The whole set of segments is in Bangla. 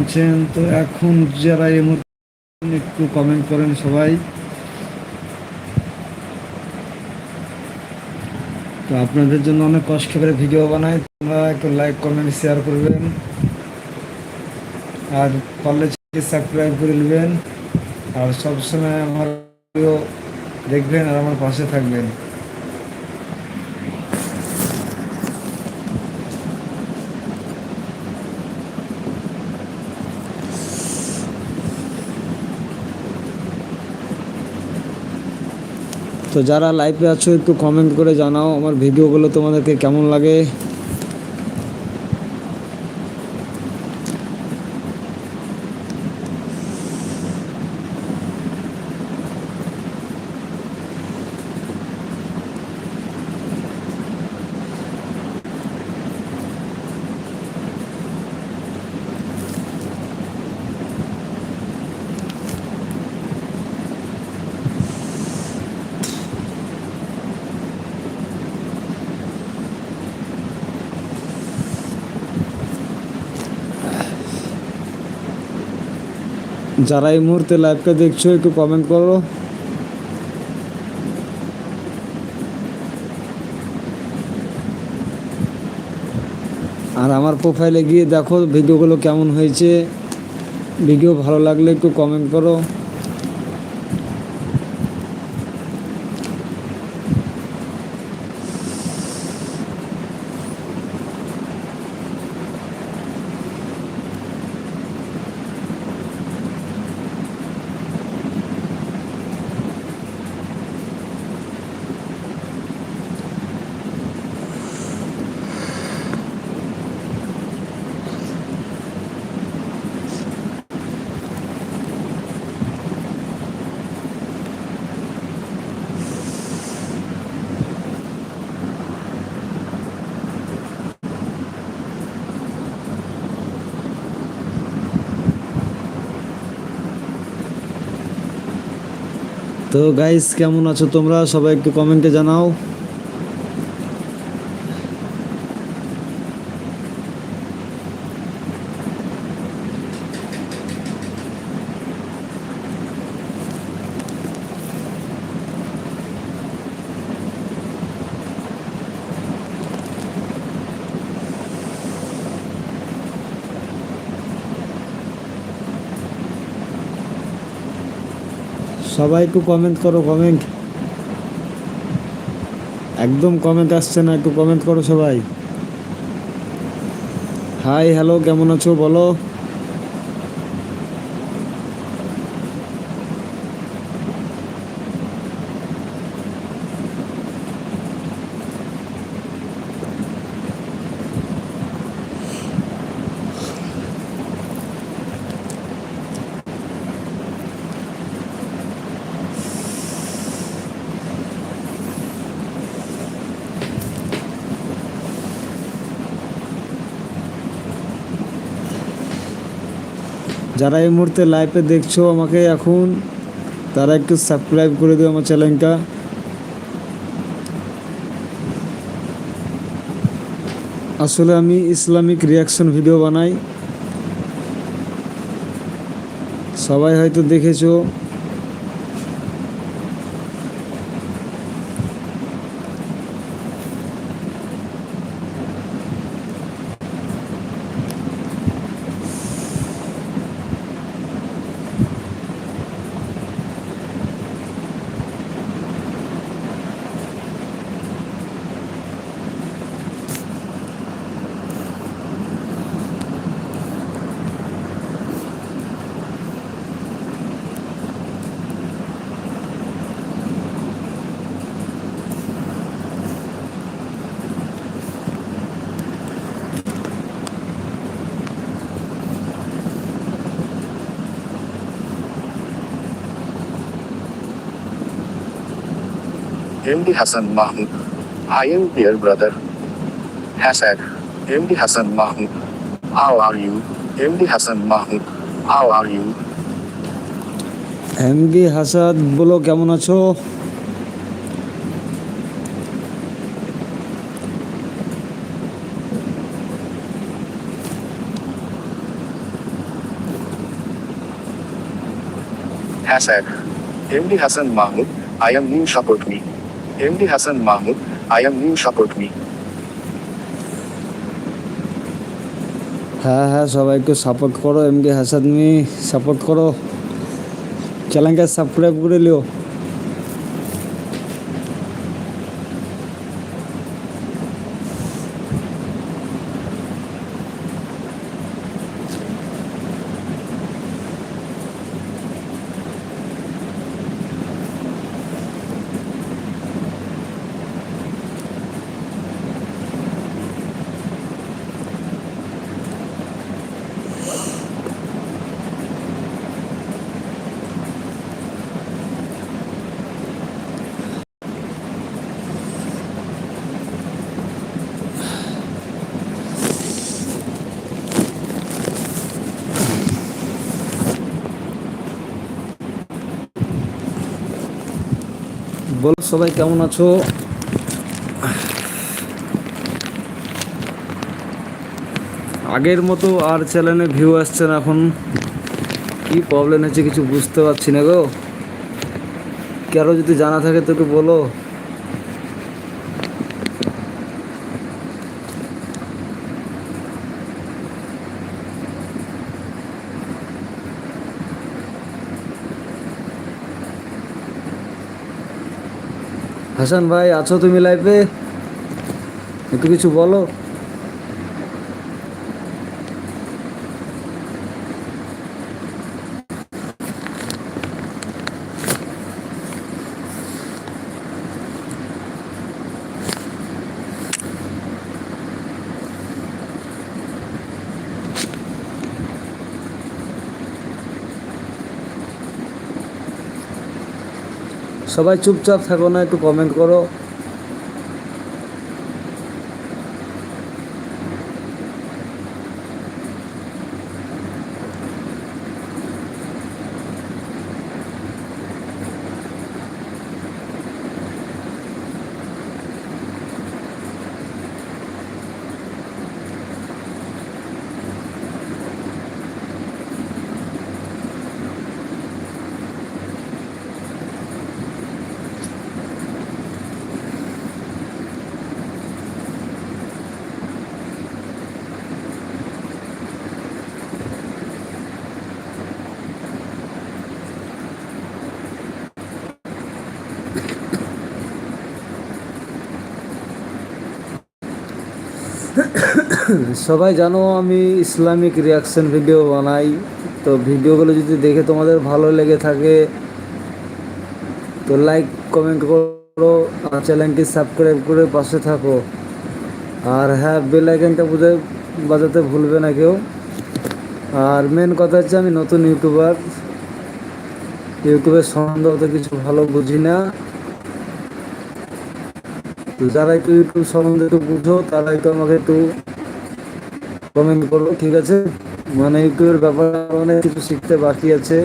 আছেন তো এখন যারা এই মুহূর্তে একটু কমেন্ট করেন সবাই। তো আপনাদের জন্য অনেক কষ্ট করে ভিডিও বানাই তোমরা একটু লাইক কমেন্ট শেয়ার করবেন। আর পারলে সাবস্ক্রাইব করে নেবেন। আর সবসময় আমার দেখবেন আর আমার পাশে থাকবেন। তো যারা লাইভে আছো একটু কমেন্ট করে জানাও। আমার ভিডিওগুলো তোমাদেরকে কেমন লাগে? যারা এই মুহূর্তে লাইভটা দেখছ, একটু কমেন্ট করো। আর আমার প্রোফাইলে গিয়ে দেখো ভিডিওগুলো কেমন হয়েছে। ভিডিও ভালো লাগলে একটু কমেন্ট করো। তো গাইস কেমন আছো তোমরা? সবাই একটু কমেন্টে জানাও। সবাই একটু কমেন্ট করো কমেন্ট একদম কমেন্ট আসছে না, একটু কমেন্ট করো সবাই. হাই হ্যালো কেমন আছো বলো? যারা এই মুহূর্তে লাইভে দেখছ আমাকে এখন, তারা একটু সাবস্ক্রাইব করে দিও আমার চ্যানেলটা আসলে আমি ইসলামিক রিয়াকশন ভিডিও বানাই। সবাই হয়তো দেখেছ। MD Hassan Mahmood. I am dear brother. Hashtag MD Hassan Mahmood. How are you? MD Hassan Mahmood. How are you? MD Hasad বলো কেমন আছো Hashtag MD Hassan Mahmood, I am new support me. MD Hasan Mahmud I am new support me হ্যাঁ হ্যাঁ সবাইকে সাপোর্ট করো এমডি হাসান মি সাপোর্ট করো। চ্যানেলকে সাবস্ক্রাইব করে লিও। বলো, সবাই কেমন আছো? আগের মতো আর চ্যানেলে ভিউ আসছে না এখন। কি প্রবলেম হচ্ছে কিছু বুঝতে পারছি না গো। কারও যদি জানা থাকে তো একটু বলো। হাসান ভাই আছো তুমি লাইফে একটু কিছু বলো। সবাই চুপচাপ থাকো না একটু কমেন্ট করো। সবাই জানো আমি ইসলামিক রিয়াকশন ভিডিও বানাই। তো ভিডিওগুলো যদি দেখে তোমাদের ভালো লেগে থাকে, তো লাইক কমেন্ট করো আর চ্যানেলটি সাবস্ক্রাইব করে পাশে থাকো। আর হ্যাঁ বেল আইকনটা বুঝে বাজাতে ভুলবে না কেউ। আর মেন কথা হচ্ছে আমি নতুন ইউটিউবার ইউটিউবের সম্বন্ধে অত কিছু ভালো বুঝি না। যারা একটু ইউটিউব সম্বন্ধে একটু বুঝো তারা একটু আমাকে একটু কমেন্ট করব, ঠিক আছে? মানে ইউটিউবের ব্যাপারে অনেক কিছু শিখতে বাকি আছে।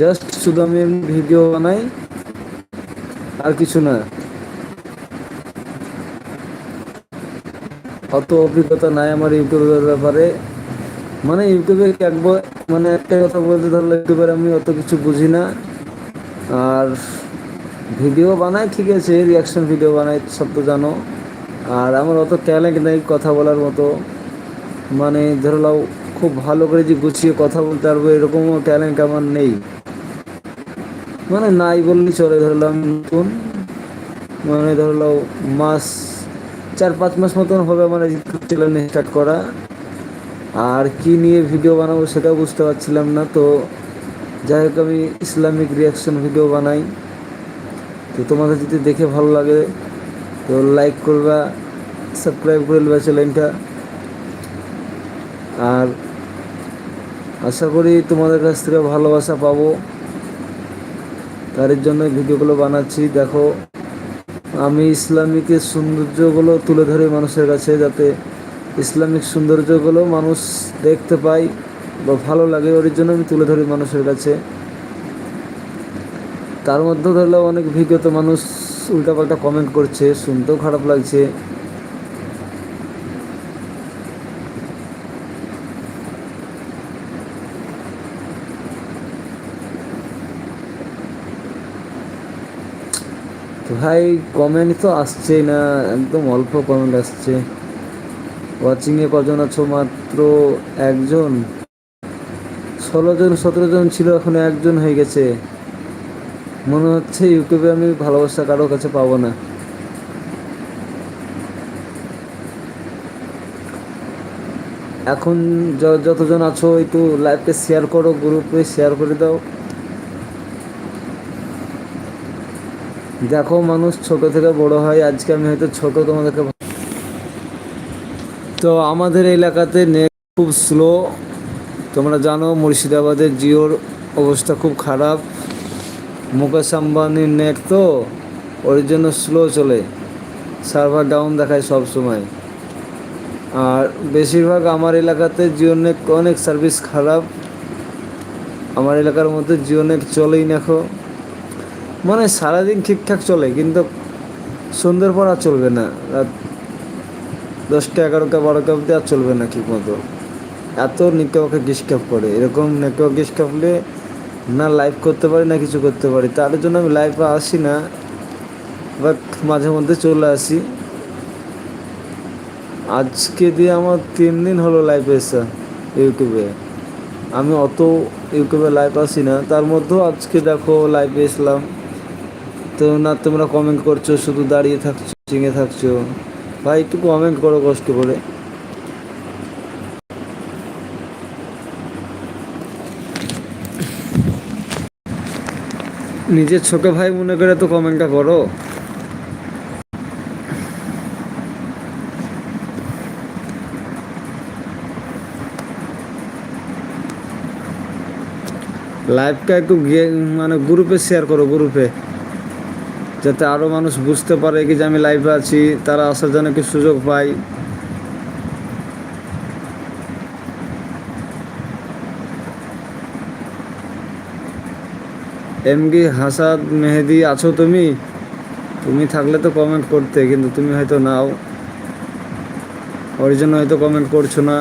জাস্ট শুধু আমি ভিডিও বানাই, আর কিছু না। অত অভিজ্ঞতা নাই আমার ইউটিউবের ব্যাপারে। মানে ইউটিউবে একবার মানে একটা কথা বলতে ধরলে ইউটিউবের আমি অত কিছু বুঝি না। আর ভিডিও বানাই, ঠিক আছে রিয়াকশন ভিডিও বানাই, সব তো জানো। আর আমার অত ট্যালেন্ট নেই কথা বলার মতো। মানে ধরে নাও, খুব ভালো করে যে গুছিয়ে কথা বলতে পারব এরকমও ট্যালেন্ট আমার নেই। মানে নাই বললেই চলে ধরলাম নতুন। মানে ধরে নাও, মাস, চার পাঁচ মাস মতন হবে আমার ইউটিউব চ্যানেল স্টার্ট করা। আর কি নিয়ে ভিডিও বানাবো সেটাও বুঝতে পারছিলাম না, তো যাই হোক আমি ইসলামিক রিয়াকশন ভিডিও বানাই। তো তোমাদের যদি দেখে ভালো লাগে, তো লাইক করবা সাবস্ক্রাইব করে নেবা চ্যানেলটা আর আশা করি তোমাদের কাছ থেকে ভালোবাসা পাবো। তার জন্য ভিডিওগুলো বানাচ্ছি। দেখো, আমি ইসলামিকের সৌন্দর্যগুলো তুলে ধরি মানুষের কাছে যাতে ইসলামিক সৌন্দর্যগুলো মানুষ দেখতে পায় বা ভালো লাগে। ওর জন্য আমি তুলে ধরি মানুষের কাছে। তার মধ্যে ধরলে অনেক ভিডিওতে মানুষ উল্টাপাল্টা কমেন্ট করছে, শুনতেও খারাপ লাগছে। ভাই কমেন্ট তো আসছেই না, একদম অল্প কমেন্ট আসছে। ওয়াচিংয়ে কজন আছো মাত্র একজন? ষোলো জন, সতেরো জন ছিল, এখন একজন হয়ে গেছে। মনে হচ্ছে ইউটিউবে আমি ভালোবাসা কারও কাছে পাবো না। এখন যতজন আছো, একটু লাইভকে শেয়ার করো গ্রুপে শেয়ার করে দাও। দেখো মানুষ ছোট থেকে বড় হয়, আজকে আমি হয়তো ছোট তোমাদেরকে তো আমাদের এলাকাতে নেট খুব স্লো তোমরা জানো মুর্শিদাবাদের জিওর অবস্থা খুব খারাপ। মুকেশ আম্বানির নেট তো ওর জন্য স্লো চলে। সার্ভার ডাউন দেখায় সব সময়। আর বেশিরভাগ আমার এলাকাতে জিও নেট অনেক সার্ভিস খারাপ। আমার এলাকার মধ্যে জিও নেট চলেই দেখো মানে সারাদিন ঠিকঠাক চলে, কিন্তু সন্ধ্যের পর আর চলবে না। রাত দশটা এগারোটা বারোটা অবধি আর চলবে না ঠিক মতো এত নেটওয়ার্কে ডিস্টার্ব করে। এরকম নেটওয়ার্ক ডিস্টার্ব হলে না লাইভ করতে পারি, না কিছু করতে পারি। তার জন্য আমি লাইভে আসি না বাট মাঝে মধ্যে চলে আসি। আজকে দিয়ে আমার তিন দিন হলো লাইভে এসা ইউটিউবে। আমি অত ইউটিউবে লাইভ আসি না। তার মধ্যেও আজকে দেখো লাইভে এসলাম। তো না, তোমরা কমেন্ট করছ, শুধু দাঁড়িয়ে থাকছো চিঙে থাকছো। ভাই, একটু কমেন্ট করো, কষ্ট করে। নিজের ছোট ভাই মনে করে তো কমেন্টটা করো। লাইভটা একটু মানে গ্রুপে শেয়ার করো গ্রুপে যাতে আরও মানুষ বুঝতে পারে কি যে আমি লাইভে আছি, তারা আসার জন্য একটু সুযোগ পায় এমগি হাসাদ মেহেদি, আছো তুমি? তুমি থাকলে তো কমেন্ট করতে, কিন্তু তুমি হয়তো নাও। ওর জন্য হয়তো কমেন্ট করছ না।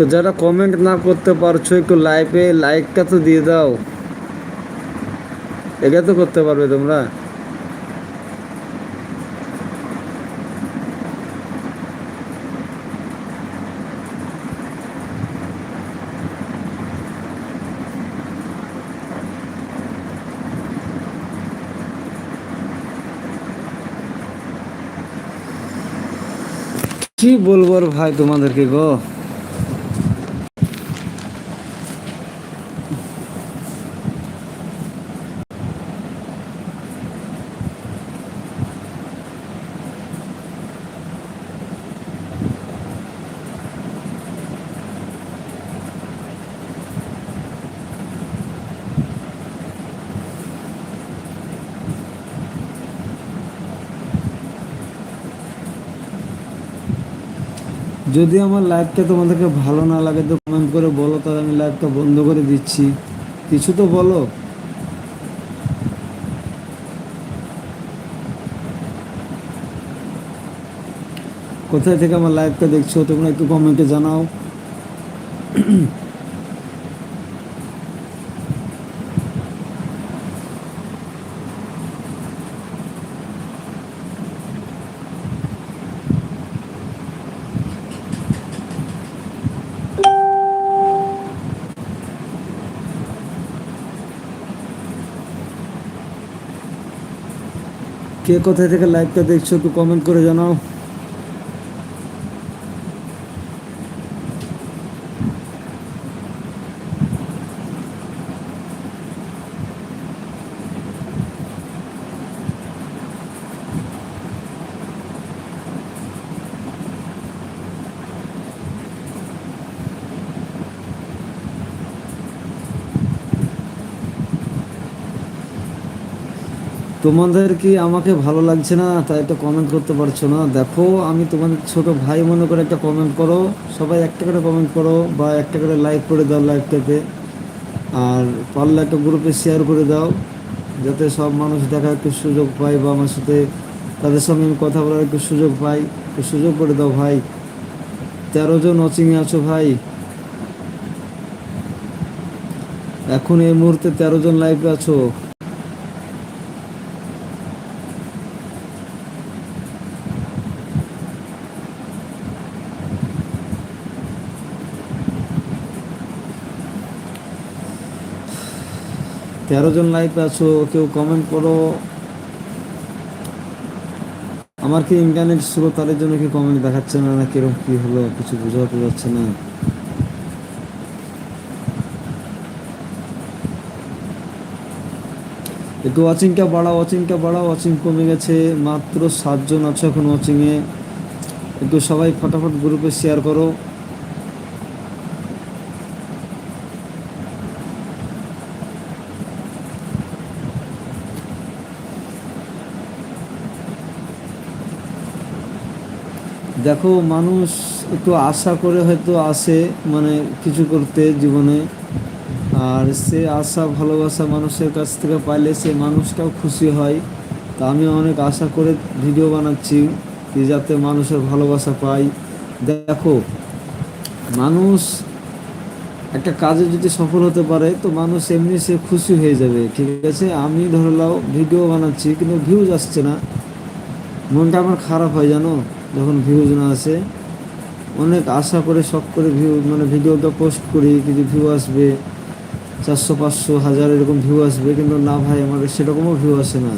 তো যারা কমেন্ট না করতে পারছ, একটু লাইভে লাইকটা তো দিয়ে দাও। এটা তো করতে পারবে তোমরা। কি বলব ভাই তোমাদেরকে গো? যদি আমার লাইভটা তোমাদেরকে ভালো না লাগে, তো কমেন্ট করে বলো, তাহলে আমি লাইভটা বন্ধ করে দিচ্ছি। কিছু তো বলো। কোথায় থেকে আমার লাইভটা দেখছ, তোমরা একটু কমেন্টে জানাও। কে কোথায় থেকে লাইভটা দেখছ একটু কমেন্ট করে জানাও। তোমাদের কি আমাকে ভালো লাগছে না? তাই তো কমেন্ট করতে পারছ না। দেখো, আমি তোমাদের ছোট ভাই মনে করে একটা কমেন্ট করো। সবাই একটা করে কমেন্ট করো বা একটা করে লাইক করে দাও লাইভটাতে আর পারলে একটা গ্রুপে শেয়ার করে দাও, যাতে সব মানুষ দেখার একটু সুযোগ পায় বা আমার সাথে তাদের সঙ্গে আমি কথা বলার একটু সুযোগ পাই। একটু সুযোগ করে দাও ভাই। তেরো জন ওয়াচিংয়ে আছো ভাই। এখন এই মুহূর্তে তেরো জন লাইভে আছো। তেরো জন লাইভে আছো, কেউ কমেন্ট করো। আমার কি ইন্টারনেট স্লো তাদের জন্য কি কমেন্ট দেখাচ্ছে না না কীরকম কি হলো, কিছু বোঝাতে যাচ্ছে না। একটু ওয়াচিংটা বাড়াও ওয়াচিংটা বাড়াও ওয়াচিং কমে গেছে, মাত্র সাতজন আছো এখন ওয়াচিংয়ে একটু সবাই ফটাফট গ্রুপে শেয়ার করো। দেখো, মানুষ একটু আশা করে হয়তো আসে মানে কিছু করতে জীবনে। আর সে আশা, ভালোবাসা মানুষের কাছ থেকে পাইলে সে মানুষটাও খুশি হয়। তা আমি অনেক আশা করে ভিডিও বানাচ্ছি কি যাতে মানুষের ভালোবাসা পাই। দেখো, মানুষ একটা কাজে যদি সফল হতে পারে, তো মানুষ এমনি সে খুশি হয়ে যাবে, ঠিক আছে? আমি ধরে নাও, ভিডিও বানাচ্ছি, কিন্তু ভিউজ আসছে না। মনটা আমার খারাপ হয়, জানো? যখন ভিউজ না আসে অনেক আশা করে শখ করে ভিউ মানে ভিডিওটা পোস্ট করি, কিছু ভিউ আসবে, চারশো, পাঁচশো, হাজার এরকম ভিউ আসবে, কিন্তু না ভাই আমার সেরকমও ভিউ আসে না।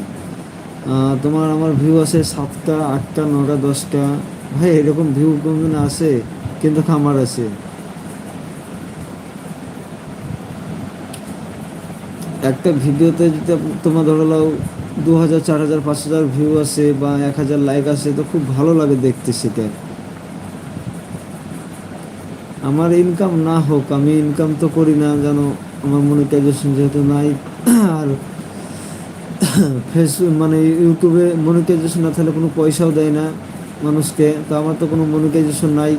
তোমার আমার ভিউ আসে সাতটা, আটটা, নটা, দশটা, ভাই, এরকম ভিউ কোনদিন আসে, কিন্তু আমার আছে। একটা ভিডিওতে যদি তোমার ধরো দু হাজার চার হাজার পাঁচ হাজার ভিউ আছে বা এক হাজার লাইক আছে, তো খুব ভালো লাগে দেখতে সেটা। আমার ইনকাম না হোক, আমি ইনকাম তো করি না, যেন আমার মনিটাইজেশন যেহেতু নাই, আর ফেসবুক মানে ইউটিউবে মনিটাইজেশন না থাকলে কোনো পয়সাও দেয় না মানুষকে, তো আমার তো কোনো মনিটাইজেশন নাই।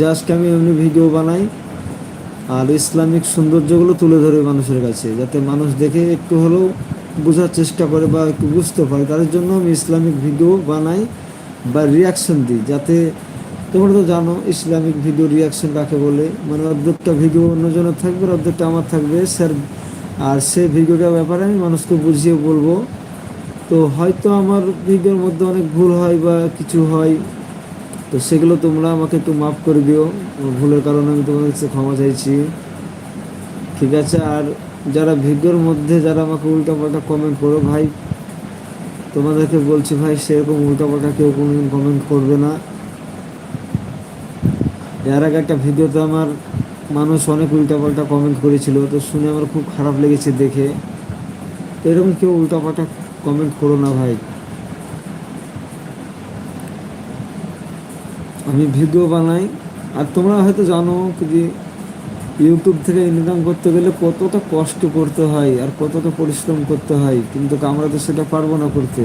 জাস্ট আমি এমনি ভিডিও বানাই, আর ইসলামিক সৌন্দর্যগুলো তুলে ধরে মানুষের কাছে, যাতে মানুষ দেখে একটু হলেও বোঝার চেষ্টা করে বা একটু বুঝতে পারে। তাদের জন্য আমি ইসলামিক ভিডিও বানাই বা রিয়াকশন দিই, যাতে তোমরা তো জানো ইসলামিক ভিডিও রিয়াকশন কাকে বলে। মানে অর্ধেকটা ভিডিও অন্যজনের থাকবে, অর্ধেকটা আমার থাকবে। স্যার, আর সে ভিডিওটার ব্যাপারে আমি মানুষকে বুঝিয়ে বলব। তো হয়তো আমার ভিডিওর মধ্যে অনেক ভুল হয় বা কিছু হয়, তো সেগুলো তোমরা আমাকে একটু মাফ করে দিও। ভুলের কারণে আমি তোমাদের কাছে ক্ষমা চাইছি। ঠিক আছে, আর যারা ভিডিওর মধ্যে যারা আমাকে উল্টাপাল্টা কমেন্ট করো ভাই, তোমাদেরকে বলছি ভাই, সেরকম উল্টাপাল্টা কেউ কোনোদিন কমেন্ট করবে না। এর আগে একটা ভিডিওতে আমার মানুষ অনেক উল্টাপাল্টা কমেন্ট করেছিল, তো শুনে আমার খুব খারাপ লেগেছে দেখে। এরকম কেউ উল্টাপাল্টা কমেন্ট করো না ভাই। আমি ভিডিও বানাই, আর তোমরা হয়তো জানো যে ইউটিউব থেকে ইনকাম করতে গেলে কতটা কষ্ট করতে হয় আর কতটা পরিশ্রম করতে হয়? কিন্তু আমরা তো সেটা পারব না করতে।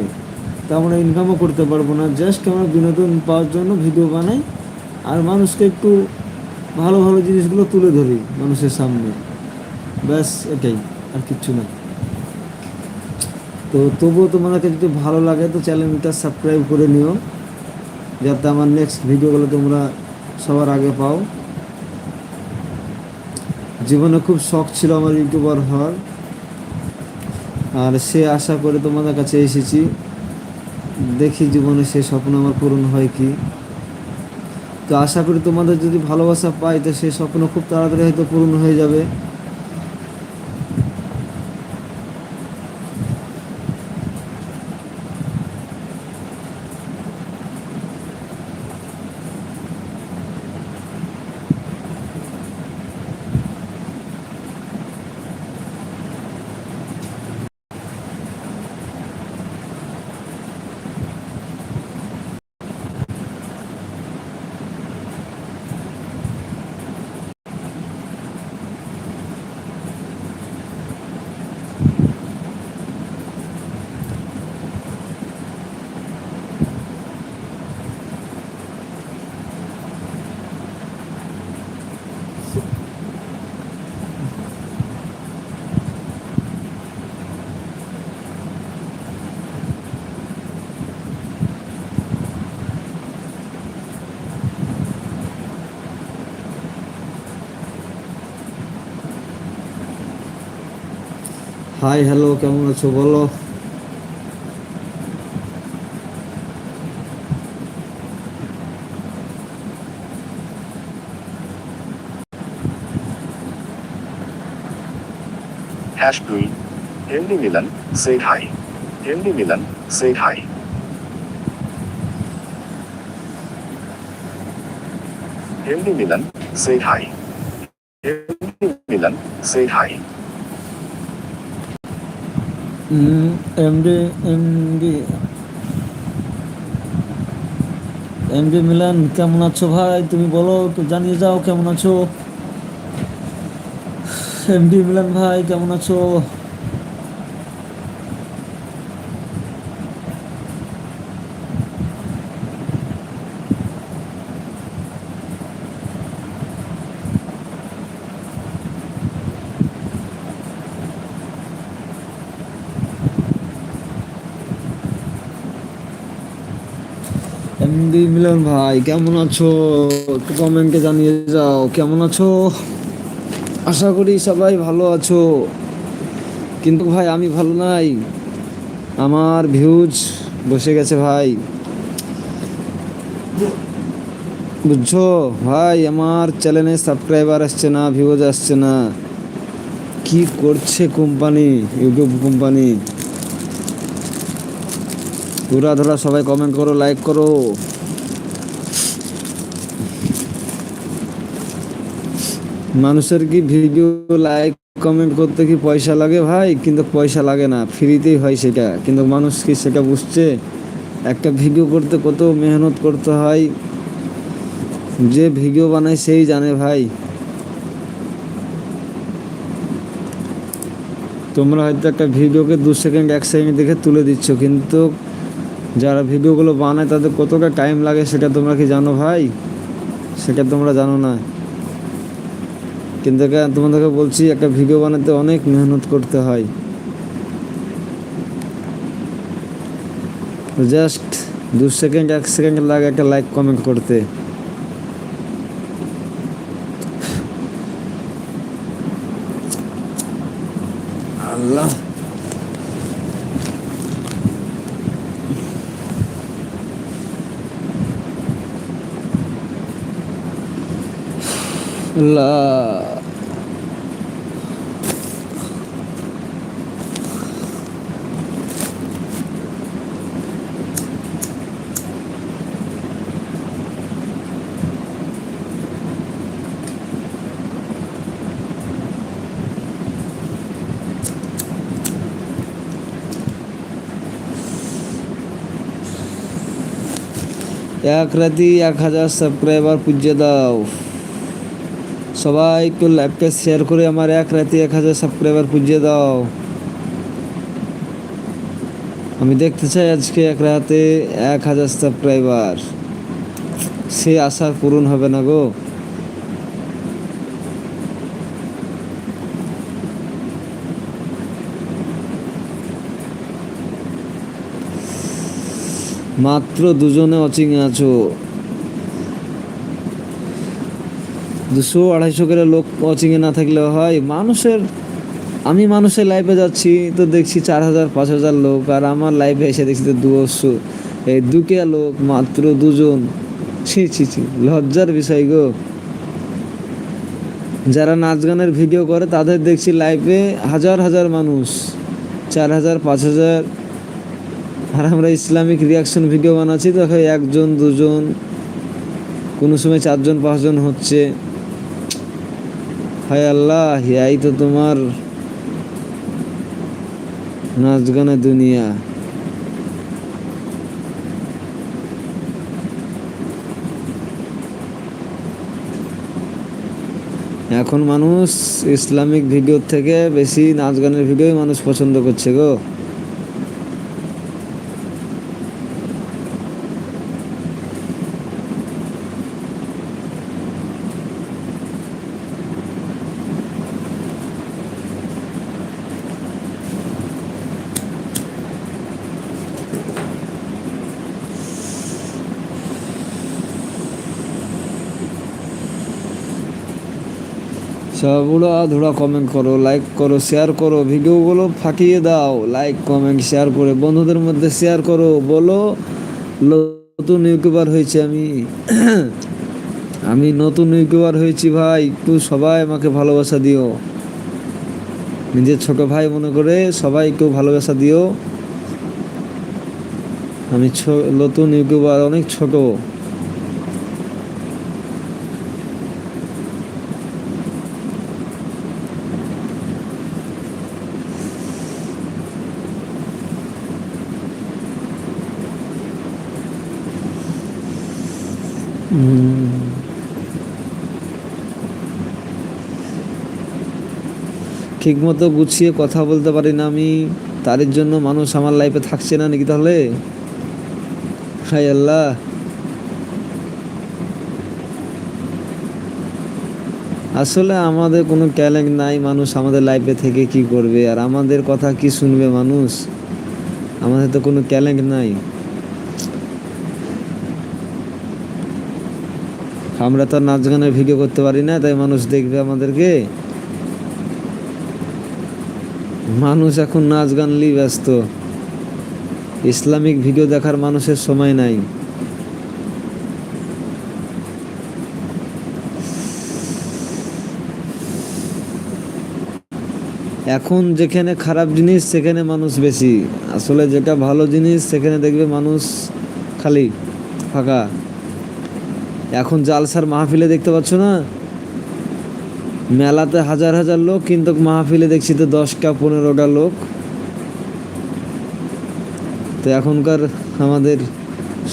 তা আমরা ইনকামও করতে পারব না। জাস্ট আমরা বিনোদন পাওয়ার জন্য ভিডিও বানাই আর মানুষকে একটু ভালো ভালো জিনিসগুলো তুলে ধরি মানুষের সামনে। ব্যাস, এটাই। আর কিচ্ছু না। তো তবুও তোমাদেরকে যদি ভালো লাগে তো চ্যানেলটা সাবস্ক্রাইব করে নিও। যাতে আমার নেক্সট ভিডিওগুলো তোমরা সবার আগে পাও। জীবনে খুব শখ ছিল আমার ইউটিউবার হওয়ার। আর সে আশা করে তোমাদের কাছে এসেছি। দেখি জীবনে সে স্বপ্ন আমার পূরণ হয় কি। তো আশা করি তোমাদের যদি ভালোবাসা পাই, তো সেই স্বপ্ন খুব তাড়াতাড়ি হয়তো পূরণ হয়ে যাবে। হাই হ্যালো কেমন আছো বলো Hash Dui. MD Milan, say hi. MD Milan, say hi. MD Milan, say hi. MD Milan, say hi. MD MD MD Milan কেমন আছো ভাই? তুমি বলো তো জানিয়ে যাও কেমন আছো? এমডি মিলান ভাই, কেমন আছো? মিলন ভাই, কেমন আছো? একটু কমেন্টে জানিয়ে যাও কেমন আছো? আশা করি সবাই ভালো আছো। কিন্তু ভাই, আমি ভালো নাই। আমার ভিউজ বসে গেছে ভাই। বুঝছ? ভাই, আমার চ্যানেলে সাবস্ক্রাইবার আসছে না ভিউজ আসছে না। কি করছে কোম্পানি ইউটিউব কোম্পানি পুরা ধরা সবাই কমেন্ট করো লাইক করো। মানুষের কি ভিডিও লাইক কমেন্ট করতে কি পয়সা লাগে ভাই? কিন্তু পয়সা লাগে না ফ্রিতেই হয় সেটা। কিন্তু মানুষ কি সেটা বুঝছে? একটা ভিডিও করতে কত মেহনত করতে হয়। যে ভিডিও বানায় সেই জানে ভাই। তোমরা হয়তো একটা ভিডিওকে দু সেকেন্ড এক সেকেন্ড দেখে তুলে দিচ্ছ, কিন্তু যারা ভিডিওগুলো বানায় তাদের কতটা টাইম লাগে সেটা তোমরা কি জানো ভাই? সেটা তোমরা জানো না। কিন্তু তোমাদেরকে বলছি, একটা ভিডিও বানাতে অনেক মেহনত করতে হয়। জাস্ট দু সেকেন্ড এক সেকেন্ড লাগে একটা লাইক কমেন্ট করতে। আল্লাহ এক রাতি এক হাজার সাবস্ক্রাইবার পুজিয়ে দাও সবাই একটু লাইভটা শেয়ার করে আমার এক রাতে এক হাজার সাবস্ক্রাইবার পুজিয়ে দাও। আমি দেখতে চাই আজকে এক রাতে এক হাজার সাবস্ক্রাইবার সে আশার পূরণ হবে না গো। মাত্র দুজনে অচিঙে আছো। দুশো আড়াইশো করে লোক ওয়াচিংয়ে না থাকলে হয়। মানুষের আমি মানুষের লাইফে যাচ্ছি তো দেখছি চার হাজার, পাঁচ হাজার লোক, আর আমার লাইফে এসে দেখছি তো দুশো। এই দুকে লোক মাত্র দুজন। ছি ছি ছি, লজ্জার বিষয় গো। যারা নাচ গানের ভিডিও করে, তাদের দেখছি লাইভে হাজার হাজার মানুষ। চার হাজার, পাঁচ হাজার। আর আমরা ইসলামিক রিয়াকশন ভিডিও বানাচ্ছি, তো একজন, দুজন। কোনো সময় চারজন, পাঁচজন হচ্ছে। হায় আল্লাহ হিয়াই তো তোমার নাচ গানে দুনিয়া। এখন মানুষ ইসলামিক ভিডিও থেকে বেশি নাচ গানের ভিডিও মানুষ পছন্দ করছে গো। সবগুলো ধুরা কমেন্ট করো লাইক করো শেয়ার করো, ভিডিওগুলো ফাটিয়ে দাও। লাইক কমেন্ট শেয়ার করে বন্ধুদের মধ্যে শেয়ার করো, বলো, নতুন ইউটিউবার হয়েছে আমি। আমি নতুন ইউটিউবার হয়েছি ভাই, একটু সবাই আমাকে ভালোবাসা দিও। নিজের ছোট ভাই মনে করে সবাই একটু ভালোবাসা দিও। আমি নতুন ইউটিউবার অনেক ছোট। ঠিক মতো গুছিয়ে কথা বলতে পারি না আমি। তার জন্য মানুষ আমার লাইফে থাকছে না নাকি তাহলে? হাই আল্লাহ। আসলে আমাদের কোনো ট্যালেন্ট নাই, মানুষ আমাদের লাইফে থেকে কি করবে? আর আমাদের কথা কি শুনবে মানুষ? আমাদের তো কোনো ট্যালেন্ট নাই। আমরা তো নাচ গানের ভিডিও করতে পারি না, তাই মানুষ দেখবে আমাদেরকে। মানুষ এখন নাচ গান নিয়ে ব্যস্ত। ইসলামিক ভিডিও দেখার মানুষের সময় নাই। এখন যেখানে খারাপ জিনিস, সেখানে মানুষ বেশি। আসলে যেটা ভালো জিনিস, সেখানে দেখবে মানুষ খালি ফাঁকা। এখন জালসার মাহফিলে দেখতে পাচ্ছ না? মেলাতে হাজার হাজার লোক, কিন্তু মাহফিলে দেখছি তো দশটা, পনেরোটা লোক। তো এখনকার আমাদের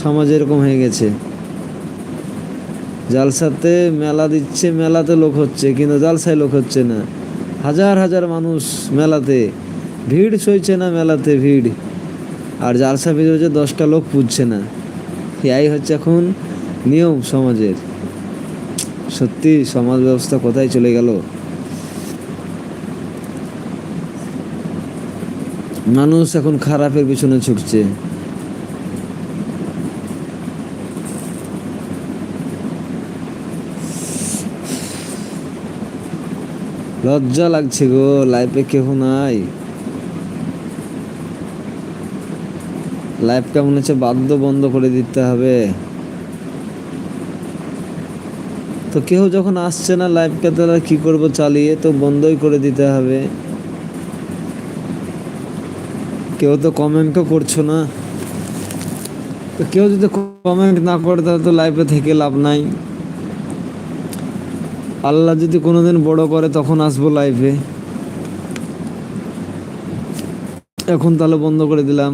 সমাজ এরকম হয়ে গেছে। জালসাতে মেলা দিচ্ছে, মেলাতে লোক হচ্ছে, কিন্তু জালসায় লোক হচ্ছে না। হাজার হাজার মানুষ মেলাতে, ভিড় সইছে না মেলাতে ভিড়। আর জালসা ভিড় হচ্ছে দশটা লোক পুজছে না। এই হচ্ছে এখন নিয়ম সমাজের। সত্যি, সমাজ ব্যবস্থা কোথায় চলে গেল? মানুষ এখন খারাপের পিছনে ছুটছে। লজ্জা লাগছে গো লাইফে কেউ নাই। লাইফ কেমন হচ্ছে? বাধ্য বন্ধ করে দিতে হবে। তো কেউ যখন আসছে না লাইভকে তাহলে কি করব? চালিয়ে তো বন্ধই করে দিতে হবে। কেউ তো কমেন্টও করছ না। তো কেউ যদি কমেন্ট না করে, তাহলে তো লাইভে থেকে লাভ নাই। আল্লাহ যদি কোনোদিন বড় করে, তখন আসব লাইভে এখন তাহলে বন্ধ করে দিলাম।